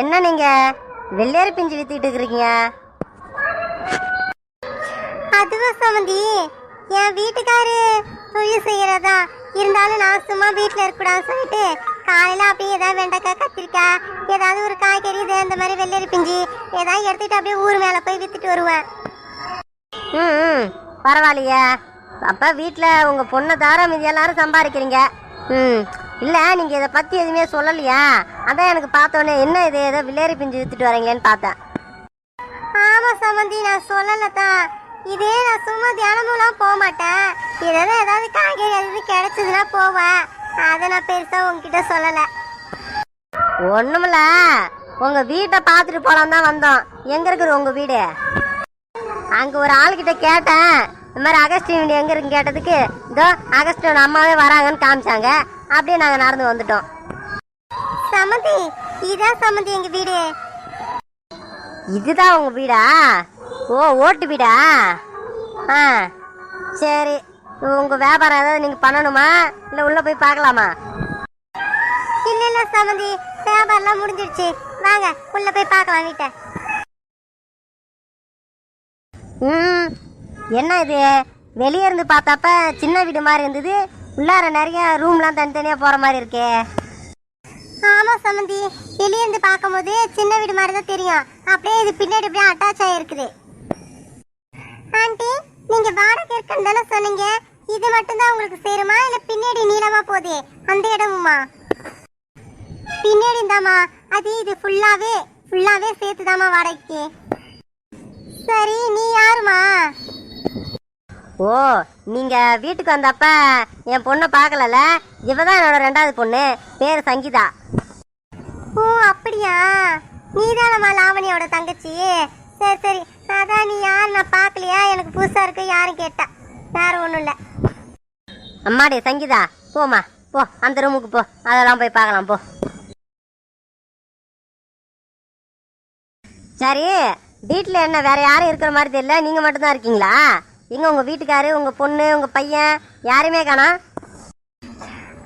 என்ன நீங்க? வெள்ளேரி பிஞ்சு வித்துக்கிட்டு இருக்கிறீங்க. அதுவா சம்மந்தி என் வீட்டுக்காரு தொழில் செய்யறதா இருந்தாலும் நான் சும்மா வீட்டில் இருக்கக்கூடாதுன்னு சொல்லிட்டு காலையில் அப்படியே ஏதாவது வெண்டைக்காய் கத்திரிக்காய் ஏதாவது ஒரு காய்கறி இது இந்த மாதிரி வெள்ளரி பிஞ்சு ஏதாவது எடுத்துட்டு அப்படியே ஊர் மேலே போய் வித்துட்டு வருவேன். ம் பரவாயில்லையே. அப்ப வீட்டில் உங்க பொண்ணை தவிர மீதி எல்லாரும் சம்பாதிக்கிறீங்க. ம். இல்லை நீங்கள் இதை பற்றி எதுவுமே சொல்லலையா? அதான் எனக்கு பார்த்தோன்னே என்ன இது ஏதோ வில்லேரி பிஞ்சு வித்துட்டு வரீங்களேன்னு பார்த்தேன். ஆமாம் சமந்தி நான் சொல்லலை தான் இதே நான் சும்மா தியானமுலாம் போக மாட்டேன். இதெல்லாம் ஏதாவது காய்கறி எதுவும் கிடைச்சதுன்னா போவேன். அதை நான் பெருசாக உங்ககிட்ட சொல்லலை. ஒண்ணுமில்ல. உங்க வீட்டை பார்த்துட்டு போலாம் தான் வந்தோம். எங்க இருக்குது உங்க வீடு? அங்க ஒரு ஆளுகிட்ட கேட்டேன். இந்த மாதிரி அகஸ்டின் வீடு எங்க இருக்குன்னு கேட்டதுக்கு இதோ அகஸ்டின் அம்மாவே வராங்கன்னு காமிச்சாங்க. அப்படியே நாங்க நடந்து வந்துட்டோம். சமந்தி இதான் சமந்தி எங்க வீடு? இதுதான் உங்க வீடா? ஓ ஓட்டு வீடா? ஆ சரி. உங்க வியாபாரம் ஏதாவது நீங்க பண்ணணுமா? இல்ல உள்ள போய் பார்க்கலாமா? இல்ல இல்ல சமந்தி வியாபாரம்லாம் முடிஞ்சிடுச்சு வாங்க உள்ள போய் பார்க்கலாம் வீட்டை. ம் என்ன இது? வெளியே இருந்து பார்த்தப்ப சின்ன வீடு மாதிரி இருந்தது. உள்ளார நிறைய ரூம்லாம் தனித்தனியாக போகிற மாதிரி இருக்கே. ஆமாம் சமந்தி. வெளியே இருந்து பார்க்கும்போது சின்ன வீடு மாதிரி தான் தெரியும். அப்படியே இது பின்னாடி அப்படியே அட்டாச் ஆகிருக்குது ஆண்டி நீங்கள் வாடகை இருக்குன்னு தானே சொன்னீங்க. இது மட்டும்தான் உங்களுக்கு சேருமா? இல்லை பின்னாடி நீளமாக போதே? அந்த இடமுமா? பின்னாடி தாமா அது இது ஃபுல்லாகவே ஃபுல்லாகவே சேர்த்துதாம்மா வாடகைக்கு. சரி நீ யாருமா? ஓ நீங்கள் வீட்டுக்கு வந்தப்ப என் பொண்ணை பார்க்கலல இவ தான் என்னோட ரெண்டாவது பொண்ணு. பேர் சங்கீதா. ஓ அப்படியா? நீதானம்மா லாவணியோட தங்கச்சி. சரி சரி. அதான் நீ யார்? நான் பார்க்கலையா? எனக்கு புதுசா இருக்கு யாரும் கேட்டா. வேற ஒன்றும் இல்லை. அம்மாடி சங்கீதா. போம்மா. போ அந்த ரூமுக்கு போ. அதெல்லாம் போய் பார்க்கலாம் போ. சரி வீட்டில் என்ன வேற யாரும் இருக்கிற மாதிரி தெரியல? நீங்கள் மட்டும்தான் இருக்கீங்களா? எங்க உங்கள் வீட்டுக்காரு உங்கள் பொண்ணு உங்கள் பையன் யாருமே காணா?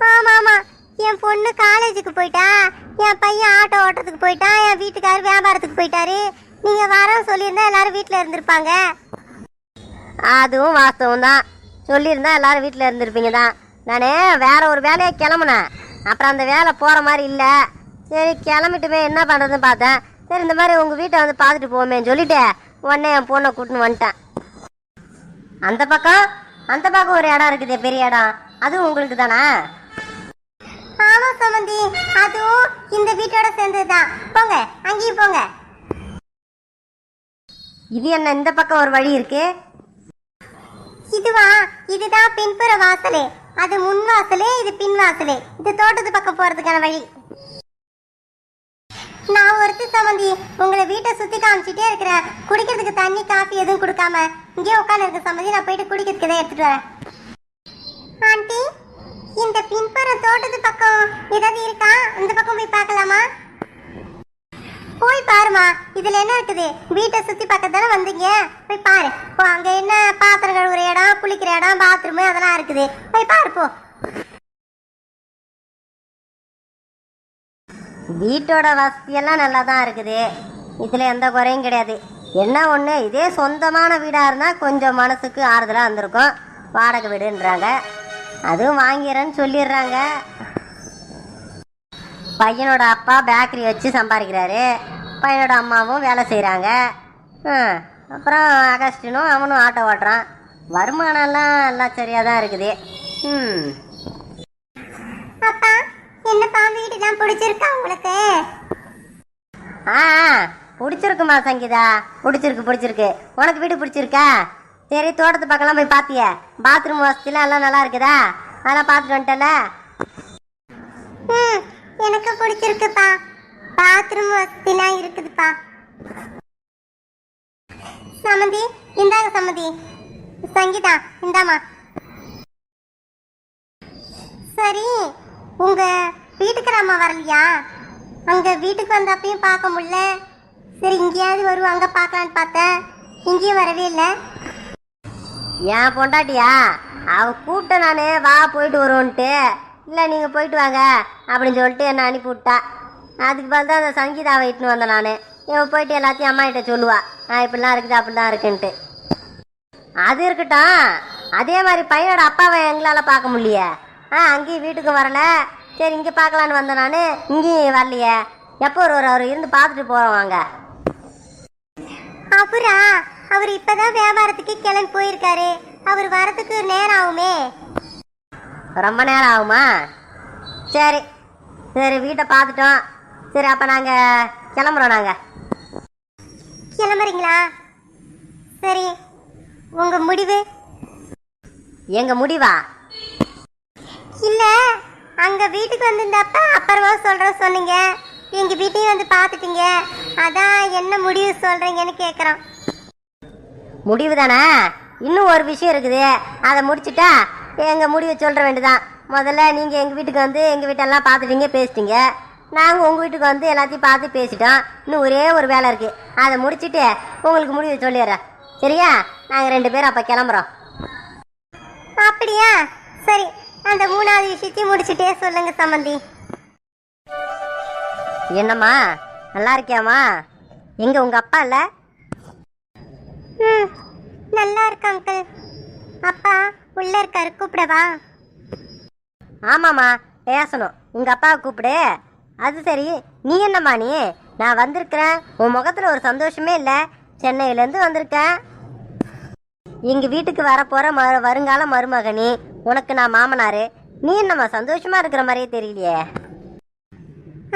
ஆமா ஆமா. என் பொண்ணு காலேஜுக்கு போயிட்டா என் பையன் ஆட்டோ ஓட்டுறதுக்கு போயிட்டான் என் வீட்டுக்காரு வியாபாரத்துக்கு போயிட்டாரு. நீங்க வரோம் சொல்லியிருந்தா எல்லாரும் வீட்டில் இருந்திருப்பாங்க. அதுவும் வாஸ்தவம் தான். சொல்லியிருந்தா எல்லாரும் வீட்டில் இருந்திருப்பீங்க தான். நான் வேற ஒரு வேலையை கிளம்புனேன். அப்புறம் அந்த வேலை போகிற மாதிரி இல்லை. சரி கிளம்பிட்டுமே என்ன பண்ணுறதுன்னு பார்த்தேன். சரி இந்த மாதிரி உங்கள் வீட்டை வந்து பார்த்துட்டு போவோமேன்னு சொல்லிட்டு உடனே என் பொண்ணை கூட்டின்னு வந்துட்டேன். அந்த பக்கம்? அந்த பக்கம் ஒரு இடம் இருக்குது பெரிய இடம். அதுவும் உங்களுக்கு தானா? ஆமா சமந்தி. அதுவும் இந்த வீட்டோட சேர்ந்ததுதான். போங்க அங்கேயும் போங்க. இது என்ன இந்த பக்கம் ஒரு வழி இருக்கு? இதுவா? இதுதான் பின்புற வாசலே. அது முன் வாசலே இது பின் வாசலே. இது தோட்டத்து பக்கம் போறதுக்கான வழி. நான் ஒருத்தி சம்மந்தி உங்களை வீட்டை சுத்தி காமிச்சிட்டே இருக்கிறேன். குடிக்கிறதுக்கு தண்ணி காஃபி எதுவும் கொடுக்காம இங்கே உட்காந்து இருக்க சம்மந்தி நான் போயிட்டு குடிக்கிறதுக்கு தான் எடுத்துட்டு வரேன். ஆண்டி இந்த பின்புறம் தோட்டத்து பக்கம் ஏதாவது இருக்கா? இந்த பக்கம் போய் பார்க்கலாமா? போய் பாருமா இதுல என்ன இருக்குது? வீட்டை சுத்தி தானே வந்தீங்க. போய் பாரு. அங்க என்ன பாத்திரம் கழுவுற இடம் குளிக்கிற இடம் பாத்ரூம் அதெல்லாம் இருக்குது. போய் பாரு போ. வீட்டோட வசதியெல்லாம் நல்லா தான் இருக்குது. இதில் எந்த குறையும் கிடையாது. என்ன ஒன்று இதே சொந்தமான வீடாக இருந்தால் கொஞ்சம் மனசுக்கு ஆறுதலாக வந்திருக்கும். வாடகை வீடுன்றாங்க. அதுவும் வாங்கிறேன்னு சொல்லிடுறாங்க. பையனோட அப்பா பேக்கரி வச்சு சம்பாதிக்கிறாரு. பையனோட அம்மாவும் வேலை செய்கிறாங்க அப்புறம் அகஸ்டினும் அவனும் ஆட்டோ ஓட்டுறான். வருமானம்லாம் எல்லாம் சரியாக தான் இருக்குது. ம். அப்பா என்னப்பா வீடுதான் பிடிச்சிருக்கா உங்களுக்கு? ஆ பிடிச்சிருக்குமா சங்கீதா? பிடிச்சிருக்கு பிடிச்சிருக்கு. உனக்கு வீடு பிடிச்சிருக்கா? சரி தோட்டத்து பக்கம்லாம் போய் பார்த்திய பாத்ரூம் வசதிலாம் எல்லாம் நல்லா இருக்குதா? அதெல்லாம் பார்த்துட்டு வந்துட்டல ம் எனக்கு பிடிச்சிருக்குப்பா. பாத்ரூம் வசதிலாம் இருக்குதுப்பா. சமந்தி இந்தாங்க சமந்தி. சங்கீதா இந்தாமா சரி உங்க வீட்டுக்கு அம்மா வரலையா? அங்க வீட்டுக்கு வந்தப்பையும் பார்க்க முடியல. சரி இங்கேயாவது வருவாங்க பார்க்கலான்னு பார்த்தேன். இங்கேயும் வரவே இல்லை. என் பொண்டாட்டியா? அவ கூப்பிட்ட நானே வா போயிட்டு வருவோன்ட்டு. இல்லை நீங்கள் போயிட்டு வாங்க அப்படின்னு சொல்லிட்டு என்னை அனுப்பி விட்டா அதுக்கு பதில் தான் அந்த சங்கீதாவை இட்டுன்னு வந்தேன் நான். இவன் போயிட்டு எல்லாத்தையும் அம்மா கிட்ட சொல்லுவா. ஆ இப்படிலாம் இருக்குது அப்படிலாம் இருக்குன்ட்டு. அது இருக்கட்டும். அதே மாதிரி பையனோட அப்பாவை எங்களால் பார்க்க முடியலையே. ஆ அங்கேயும் வீட்டுக்கு வரல. சரி இங்கே பார்க்கலான்னு வந்தேன் நான். இங்கேயும் வரலையே. எப்போ வருவார் அவர் இருந்து பார்த்துட்டு போகிறோம் வாங்க. அவரா அவர் இப்பதான் வியாபாரத்துக்கு கிளம்பி போயிருக்காரு. அவர் வரதுக்கு நேரம் ஆகுமே? ரொம்ப நேரம் ஆகுமா? சரி சரி வீட்டை பார்த்துட்டோம். சரி அப்போ நாங்கள் கிளம்புறோம் நாங்கள் கிளம்புறீங்களா? சரி உங்க முடிவு? எங்கள் முடிவா? இல்ல அங்க வீட்டுக்கு வந்திருந்தப்ப அப்புறமா சொல்ற சொன்னீங்க. எங்க வீட்டையும் வந்து பார்த்துட்டீங்க. அதான் என்ன முடிவு சொல்றீங்கன்னு கேக்குறோம். முடிவு தானே? இன்னும் ஒரு விஷயம் இருக்குது. அதை முடிச்சிட்டா எங்கள் முடிவை சொல்கிற வேண்டியதான் முதல்ல நீங்கள் எங்கள் வீட்டுக்கு வந்து எங்கள் வீட்டெல்லாம் பார்த்துட்டீங்க பேசிட்டீங்க. நாங்கள் உங்கள் வீட்டுக்கு வந்து எல்லாத்தையும் பார்த்து பேசிட்டோம். இன்னும் ஒரே ஒரு வேலை இருக்குது அதை முடிச்சிட்டு உங்களுக்கு முடிவை சொல்லிடுறேன். சரியா? நாங்கள் ரெண்டு பேரும் அப்போ கிளம்புறோம். அப்படியா? சரி. அந்த மூணாவது விஷயத்தையும் முடிச்சிட்டே சொல்லுங்க சம்மந்தி என்னம்மா? நல்லா இருக்கியாம்மா? எங்கே உங்கள் அப்பா இல்லை? ம் நல்லா இருக்கு அங்கிள் அப்பா உள்ள இருக்காரு கூப்பிடவா? ஆமாம்மா பேசணும். உங்கள் அப்பாவை கூப்பிடு. அது சரி நீ என்னம்மா நீ? நான் வந்திருக்கிறேன். உன் முகத்தில் ஒரு சந்தோஷமே இல்லை. சென்னையிலேருந்து வந்திருக்கேன். எங்கள் வீட்டுக்கு வரப்போகிற ம வருங்கால மருமகனி. உனக்கு நான் மாமனார் நீ என்னம்மா சந்தோஷமா இருக்கிற மாதிரியே தெரியலையே?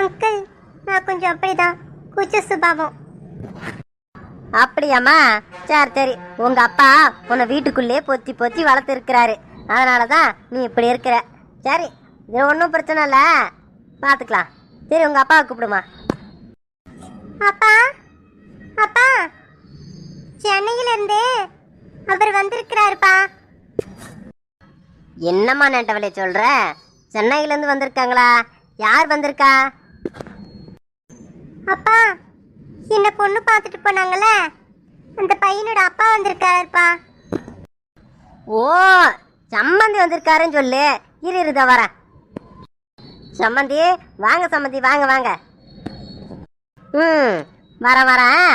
அங்கிள் நான் கொஞ்சம் அப்படிதான் கூச்ச சுபாவம். அப்படியாம்மா? சரி சரி. உங்கள் அப்பா உன்னை வீட்டுக்குள்ளேயே பொத்தி பொத்தி வளர்த்துருக்கிறாரு. அதனால தான் நீ இப்படி இருக்கிற. சரி இது ஒன்றும் பிரச்சனை இல்லை. பார்த்துக்கலாம் சரி உங்கள் அப்பாவை கூப்பிடுமா? அப்பா அப்பா சென்னையில இருந்து அவர் வந்திருக்கிறாருப்பா. என்னம்மா நேட்டவளை சொல்ற? சென்னையிலேருந்து வந்திருக்காங்களா? யார் வந்திருக்கா? அப்பா என்ன பொண்ணு பார்த்துட்டு போனாங்கல்ல? அந்த பையனோட அப்பா வந்திருக்காருப்பா. ஓ சம்மந்தி வந்திருக்காருன்னு சொல்லு. இரு இருத வரேன். சம்மந்தி வாங்க சம்மந்தி வாங்க வாங்க. ம் வரேன் வரேன்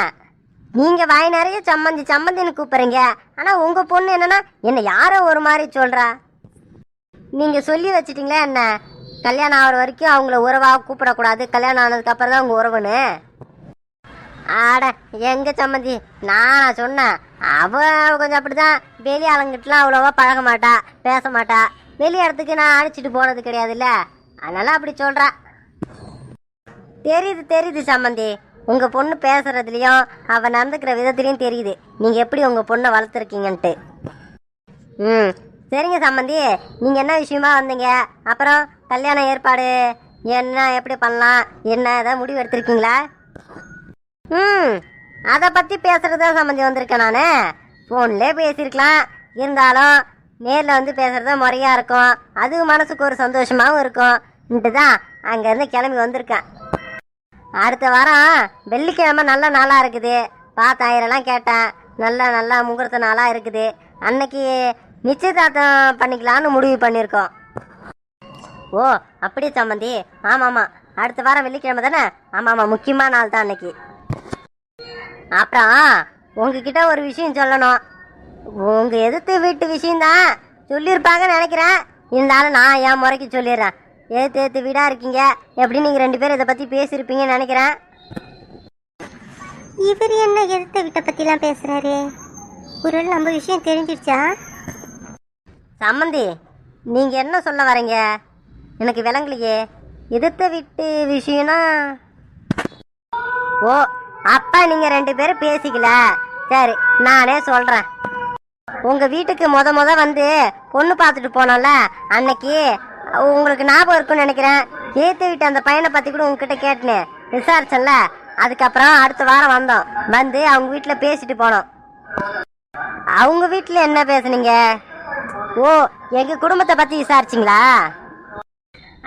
நீங்க வாய் நிறைய சம்மந்தி சம்மந்தின்னு கூப்பிடுறீங்க. ஆனா உங்க பொண்ணு என்னன்னா என்ன யாரோ ஒரு மாதிரி சொல்றா. நீங்க சொல்லி வச்சிட்டீங்களா என்ன கல்யாணம் ஆகிற வரைக்கும் அவங்கள உறவா கூப்பிடக்கூடாது. கல்யாணம் ஆனதுக்கு அப்புறம் தான் உங்க உறவுன்னு. ஆட எங்க சம்மந்தி நான் சொன்னேன். அவ கொஞ்சம் அப்படிதான். வெளி ஆளுங்கிட்டலாம் அவ்வளோவா பழக மாட்டா பேச மாட்டா. வெளி இடத்துக்கு நான் அழைச்சிட்டு போனது கிடையாதுல்ல. அதனால அப்படி சொல்றா. தெரியுது தெரியுது சம்மந்தி உங்க பொண்ணு பேசுறதுலயும் அவ நடந்துக்கிற விதத்துலையும் தெரியுது. நீங்க எப்படி உங்க பொண்ணை வளர்த்துருக்கீங்கன்ட்டு. ம். சரிங்க சம்மந்தி நீங்க என்ன விஷயமா வந்தீங்க? அப்புறம் கல்யாண ஏற்பாடு என்ன எப்படி பண்ணலாம்? என்ன ஏதாவது முடிவு எடுத்திருக்கீங்களா? ம் அதை பற்றி பேசுகிறது தான் சம்மந்தி வந்திருக்கேன் நான். ஃபோன்லேயே பேசியிருக்கலாம். இருந்தாலும் நேரில் வந்து பேசுகிறது முறையாக இருக்கும். அது மனசுக்கு ஒரு சந்தோஷமாகவும் இருக்கும். இன்ட்டு தான் அங்கேருந்து கிளம்பி வந்திருக்கேன். அடுத்த வாரம் வெள்ளிக்கிழமை நல்ல நாளாக இருக்குது. பார்த்தாயிரம்லாம் கேட்டேன். நல்ல நல்லா முகூர்த்த நாளாக இருக்குது. அன்னைக்கு நிச்சயதார்த்தம் பண்ணிக்கலான்னு முடிவு பண்ணியிருக்கோம். ஓ அப்படியே சம்மந்தி ஆமாம்மா அடுத்த வாரம் வெள்ளிக்கிழமை தானே? ஆமாம் ஆமாம் முக்கியமான நாள் தான் அன்னைக்கு. அப்புறம் உங்ககிட்ட ஒரு விஷயம் சொல்லணும். உங்கள் எதிர்த்து வீட்டு விஷயந்தான் சொல்லியிருப்பாங்கன்னு நினைக்கிறேன். இருந்தாலும் நான் என் முறைக்கு சொல்லிடுறேன். எதிர்த்து எடுத்து வீடாக இருக்கீங்க. எப்படி நீங்கள் ரெண்டு பேரும் இதை பற்றி பேசியிருப்பீங்கன்னு நினைக்கிறேன். இவர் என்ன எதிர்த்த வீட்டை பற்றிலாம் பேசுகிறாரு ஒரு நம்ம விஷயம் தெரிஞ்சிடுச்சா சம்மந்தி நீங்கள் என்ன சொல்ல வரீங்க? எனக்கு விளங்கலையே. எதிர்த்த விட்டு விஷயம்னா? ஓ அப்பா நீங்கள் ரெண்டு பேரும் பேசிக்கல. சரி நானே சொல்கிறேன் உங்கள் வீட்டுக்கு முத முத வந்து பொண்ணு பார்த்துட்டு போனோம்ல அன்னைக்கு உங்களுக்கு ஞாபகம் இருக்கும்னு நினைக்கிறேன். ஏத்து விட்டு அந்த பையனை பற்றி கூட உங்ககிட்ட கேட்டேன் விசாரிச்சல அதுக்கப்புறம் அடுத்த வாரம் வந்தோம். வந்து அவங்க வீட்டில் பேசிட்டு போனோம். அவங்க வீட்டில் என்ன பேசுனீங்க? ஓ எங்க குடும்பத்தை பத்தி விசாரிச்சிங்களா?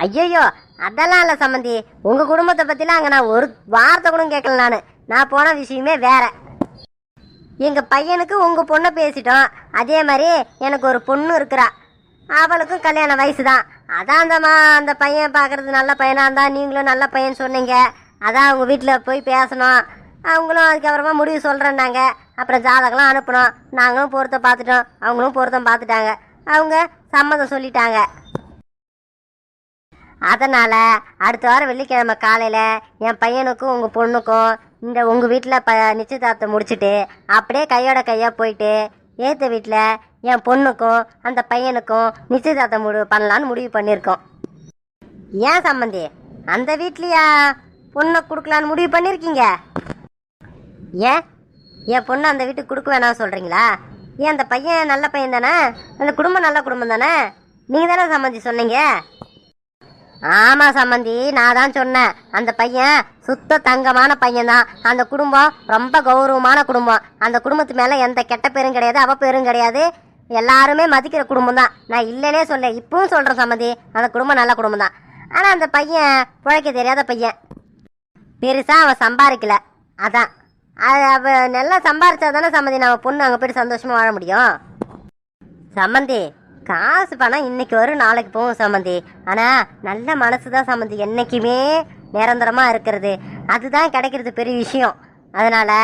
ஐயோ அதெல்லாம் இல்லை சம்மந்தி. உங்க குடும்பத்தை பத்திலாம் அங்க நான் ஒரு வார்த்தை கூட கேட்கல நான். நான் போன விஷயமே வேற. எங்க பையனுக்கு உங்க பொண்ணை பேசிட்டோம். அதே மாதிரி எனக்கு ஒரு பொண்ணு இருக்கிறா. அவளுக்கும் கல்யாண வயசு தான் அதான் அந்தம்மா அந்த பையன் பார்க்கறது நல்ல பையனாக இருந்தா நீங்களும் நல்ல பையன் சொன்னீங்க. அதான் அவங்க வீட்டில் போய் பேசணும். அவங்களும் அதுக்கப்புறமா முடிவு சொல்கிறேன்னாங்க அப்புறம் ஜாதகம்லாம் அனுப்பணும். நாங்களும் பொருத்தம் பார்த்துட்டோம். அவங்களும் பொருத்தம் பார்த்துட்டாங்க. அவங்க சம்மதம் சொல்லிட்டாங்க. அதனால் அடுத்த வாரம் வெள்ளிக்கிழமை காலையில் என் பையனுக்கும் உங்கள் பொண்ணுக்கும் இந்த உங்கள் வீட்டில் ப நிச்சயதார்த்தம் முடிச்சுட்டு அப்படியே கையோட கையாக போயிட்டு ஏற்ற வீட்டில் என் பொண்ணுக்கும் அந்த பையனுக்கும் நிச்சயதார்த்தம் முடி பண்ணலான்னு முடிவு பண்ணியிருக்கோம் ஏன் சம்மந்தி அந்த வீட்லையா பொண்ணை கொடுக்கலான்னு முடிவு பண்ணியிருக்கீங்க ஏன்? என் பொண்ணு அந்த வீட்டுக்கு கொடுக்க வேணாம் சொல்கிறீங்களா ஏன் அந்த பையன் நல்ல பையன் தானே? அந்த குடும்பம் நல்ல குடும்பம் தானே? நீங்கள் தானே சம்மந்தி சொன்னீங்க? ஆமா சம்மந்தி நான் தான் சொன்னேன். அந்த பையன் சுத்த தங்கமான பையன்தான் அந்த குடும்பம் ரொம்ப கௌரவமான குடும்பம். அந்த குடும்பத்து மேல எந்த கெட்ட பேரும் கிடையாது அவ பேரும் கிடையாது. எல்லாருமே மதிக்கிற குடும்பம் தான். நான் இல்லைனே சொல்ல இப்பவும் சொல்றேன் சம்மந்தி. அந்த குடும்பம் நல்ல குடும்பம் தான். ஆனா அந்த பையன் பிழைக்க தெரியாத பையன். பெருசா அவன் சம்பாதிக்கல. அதான். அது அவ நல்லா சம்பாரிச்சா தானே சம்மந்தி நம்ம பொண்ணு அங்கே போய்ட்டு சந்தோஷமாக வாழ முடியும்? சம்மந்தி காசு பணம் இன்னைக்கு வரும் நாளைக்கு போகும் சம்மந்தி. ஆனால் நல்ல மனசு தான் சம்மந்தி. என்றைக்குமே நிரந்தரமாக இருக்கிறது. அதுதான் கிடைக்கிறது பெரிய விஷயம். அதனால்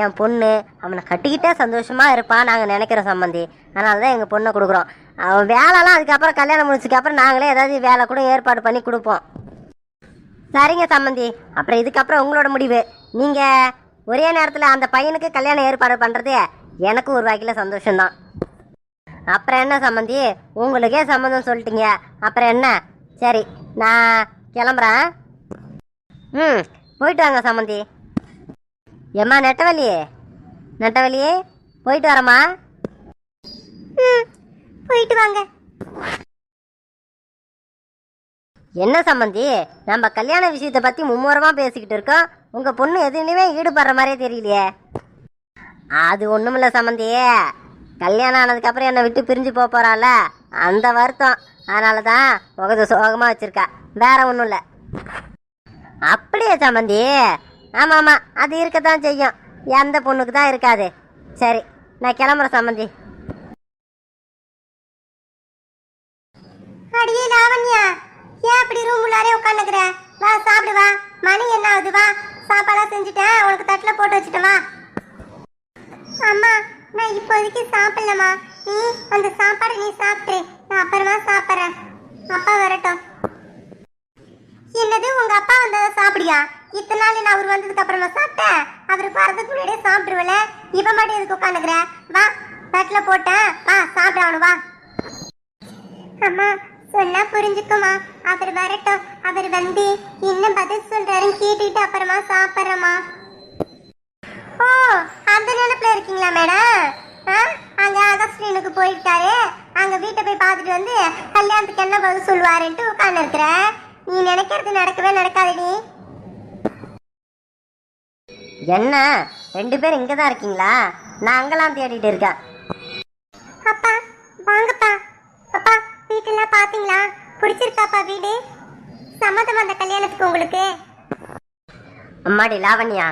என் பொண்ணு அவனை கட்டிக்கிட்டே சந்தோஷமாக இருப்பான் நாங்கள் நினைக்கிறோம் சம்மந்தி. அதனால தான் எங்கள் பொண்ணை கொடுக்குறோம். அவன் வேலைலாம் அதுக்கப்புறம் கல்யாணம் முடிச்சதுக்கப்புறம் நாங்களே ஏதாவது வேலை கூட ஏற்பாடு பண்ணி கொடுப்போம். சரிங்க சம்மந்தி. அப்புறம் இதுக்கப்புறம் உங்களோட முடிவு. நீங்கள் ஒரே நேரத்தில் அந்த பையனுக்கு கல்யாணம் ஏற்பாடு பண்ணுறது எனக்கும் ஒரு வகையில் சந்தோஷம்தான். அப்புறம் என்ன சம்மந்தி உங்களுக்கே சம்மந்தம் சொல்லிட்டீங்க. அப்புறம் என்ன? சரி நான் கிளம்புறேன். ம் போயிட்டு வாங்க சம்மந்தி ஏம்மா நெட்டவலி நெட்டவலி போயிட்டு வரேம்மா. ம் போயிட்டு வாங்க. என்ன சம்மந்தி நம்ம கல்யாண விஷயத்தை பற்றி மும்முரமாக பேசிக்கிட்டு இருக்கோம். உங்கள் பொண்ணு எதுலையுமே ஈடுபடுற மாதிரியே தெரியலையே. அது ஒன்றுமில்ல சம்மந்தி கல்யாணம் ஆனதுக்கப்புறம் என்னை விட்டு பிரிஞ்சு போக போகிறாள்ல அந்த வருத்தம். அதனால தான் முகத்தை சோகமாக வச்சுருக்கா. வேற ஒன்றும் இல்லை. அப்படியே சம்மந்தி ஆமாம் ஆமாம் அது இருக்கத்தான் செய்யும். எந்த பொண்ணுக்கு தான் இருக்காது. சரி நான் கிளம்புறேன் சம்மந்தி அடியே லாவண்யா. ஏன் அப்படி ரூம் உள்ளாரே உட்காந்துக்கிற வா சாப்பிடு வா. மணி என்ன ஆகுது? வா. சாப்பாடெல்லாம் செஞ்சுட்டேன். உனக்கு தட்டில் போட்டு வச்சுட்டு வா. அம்மா நான் இப்போதைக்கு சாப்பிடலம்மா. நீ அந்த சாப்பாடை நீ சாப்பிட்டு நான் அப்புறமா சாப்பிட்றேன். அப்பா வரட்டும். என்னது உங்க அப்பா வந்ததை சாப்பிடியா? இத்தனை நாள் நான் அவர் வந்ததுக்கு அப்புறமா சாப்பிட்டேன். அவர் வரதுக்கு முன்னாடியே சாப்பிட்டுருவல. இப்ப மட்டும் எதுக்கு உட்காந்துக்கிற வா தட்டில் போட்டேன். வா சாப்பிட அவனு வா. அம்மா சொன்னா புரிஞ்சுக்குமா அவர் வரட்டும். அவர் வந்து என்ன பதில் சொல்றாருன்னு கேட்டுட்டு அப்புறமா சாப்பிட்றேம்மா ஓ அந்த நினைப்புல இருக்கீங்களா மேடம்? ஆ அங்க அகஸ்டினுக்கு போயிட்டாரு. அங்க வீட்டை போய் பார்த்துட்டு வந்து கல்யாணத்துக்கு என்ன பதில் சொல்லுவாருன்ட்டு உட்கார்ந்து இருக்கிற. நீ நினைக்கிறது நடக்கவே நடக்காதடி என்ன? ரெண்டு பேரும் இங்கே தான் இருக்கீங்களா? நான் அங்கெல்லாம் தேடிட்டு இருக்கேன். பிடிச்சிருக்காப்பா வீடு? சம்மதம் அந்த கல்யாணத்துக்கு உங்களுக்கு? அம்மாடி லாவண்யா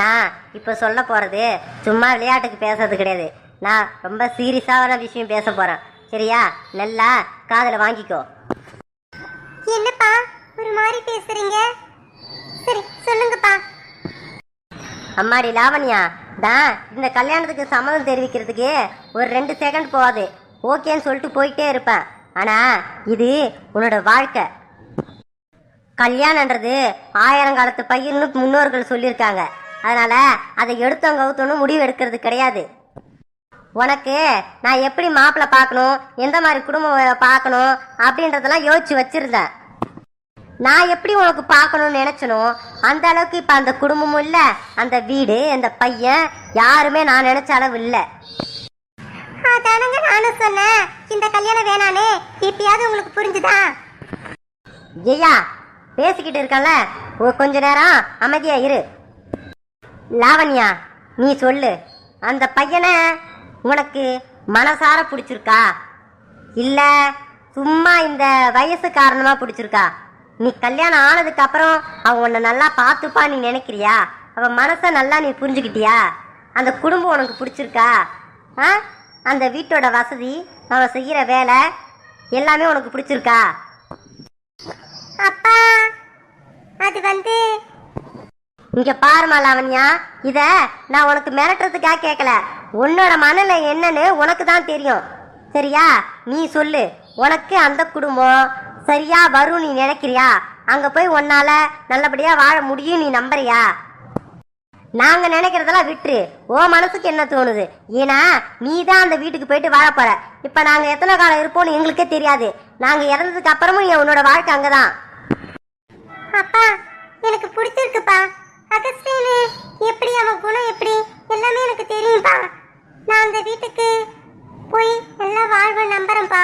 நான் இப்போ சொல்ல போகிறது சும்மா விளையாட்டுக்கு பேசுறது கிடையாது. நான் ரொம்ப சீரியஸான விஷயம் பேச போகிறேன் சரியா? நல்லா காதில் வாங்கிக்கோ. என்னப்பா? ஒரு மாதிரி பேசுறீங்க? சரி சொல்லுங்கப்பா. அம்மாடி லாவண்யா நான் இந்த கல்யாணத்துக்கு சம்மதம் தெரிவிக்கிறதுக்கு ஒரு ரெண்டு செகண்ட் போகாது. ஓகேன்னு சொல்லிட்டு போயிட்டே இருப்பேன். ஆனால் இது உன்னோட வாழ்க்கை. கல்யாணன்றது ஆயிரங்காலத்து பயிர்னு முன்னோர்கள் சொல்லியிருக்காங்க. அதனால அதை எடுத்தவங்க கவுத்தணும் முடிவு எடுக்கிறது கிடையாது. உனக்கு நான் எப்படி மாப்பிள்ளை பார்க்கணும் எந்த மாதிரி குடும்பம் பார்க்கணும் அப்படின்றதெல்லாம் யோசிச்சு வச்சிருந்தேன். நான் எப்படி உனக்கு பார்க்கணும்னு நினைச்சனோ அந்த அளவுக்கு இப்போ அந்த குடும்பமும் இல்லை அந்த வீடு அந்த பையன் யாருமே நான் நினைச்ச அளவு இல்லை. தானங்க நானும் சொன்னேன். இந்த கல்யாணம் வேணானே இப்பயாவது உங்களுக்கு புரிஞ்சுதா? ஜெயா பேசிக்கிட்டு இருக்கல கொஞ்ச நேரம் அமைதியா இரு. லாவண்யா நீ சொல்லு. அந்த பையனை உனக்கு மனசார பிடிச்சிருக்கா? இல்ல சும்மா இந்த வயசு காரணமா பிடிச்சிருக்கா? நீ கல்யாணம் ஆனதுக்கு அப்புறம் அவன் உன்னை நல்லா பார்த்துப்பா நீ நினைக்கிறியா? அவன் மனசை நல்லா நீ புரிஞ்சுக்கிட்டியா? அந்த குடும்பம் உனக்கு பிடிச்சிருக்கா? ஆ? அந்த வீட்டோட வசதி அவன் செய்கிற வேலை எல்லாமே உனக்கு பிடிச்சிருக்கா? அப்பா அது வந்து இங்க பாருமா லாவண்யா இத நான் உனக்கு மிரட்டுறதுக்காக கேட்கல உன்னோட மனநிலை என்னன்னு உனக்கு தான் தெரியும். சரியா? நீ சொல்லு. உனக்கு அந்த குடும்பம் சரியா வரும் நீ நினைக்கிறியா? அங்க போய் உன்னால நல்லபடியா வாழ முடியும் நீ நம்புறியா? நாங்க நினைக்கிறதெல்லாம் விட்டுரு. ஓ மனசுக்கு என்ன தோணுது? ஏன்னா நீ தான் அந்த வீட்டுக்கு போயிட்டு வாழ இப்ப நாங்க எத்தனை காலம் இருப்போம்னு எங்களுக்கே தெரியாது. நாங்க இறந்ததுக்கு அப்புறமும் என் உன்னோட வாழ்க்கை அங்கதான். அப்பா எனக்கு பிடிச்சிருக்குப்பா. அகஸ்டின் எப்படி அவன் குணம் எப்படி எல்லாமே எனக்கு தெரியும்ப்பா நான் அந்த வீட்டுக்கு போய் நல்லா வாழ்வை நம்புறேன்ப்பா.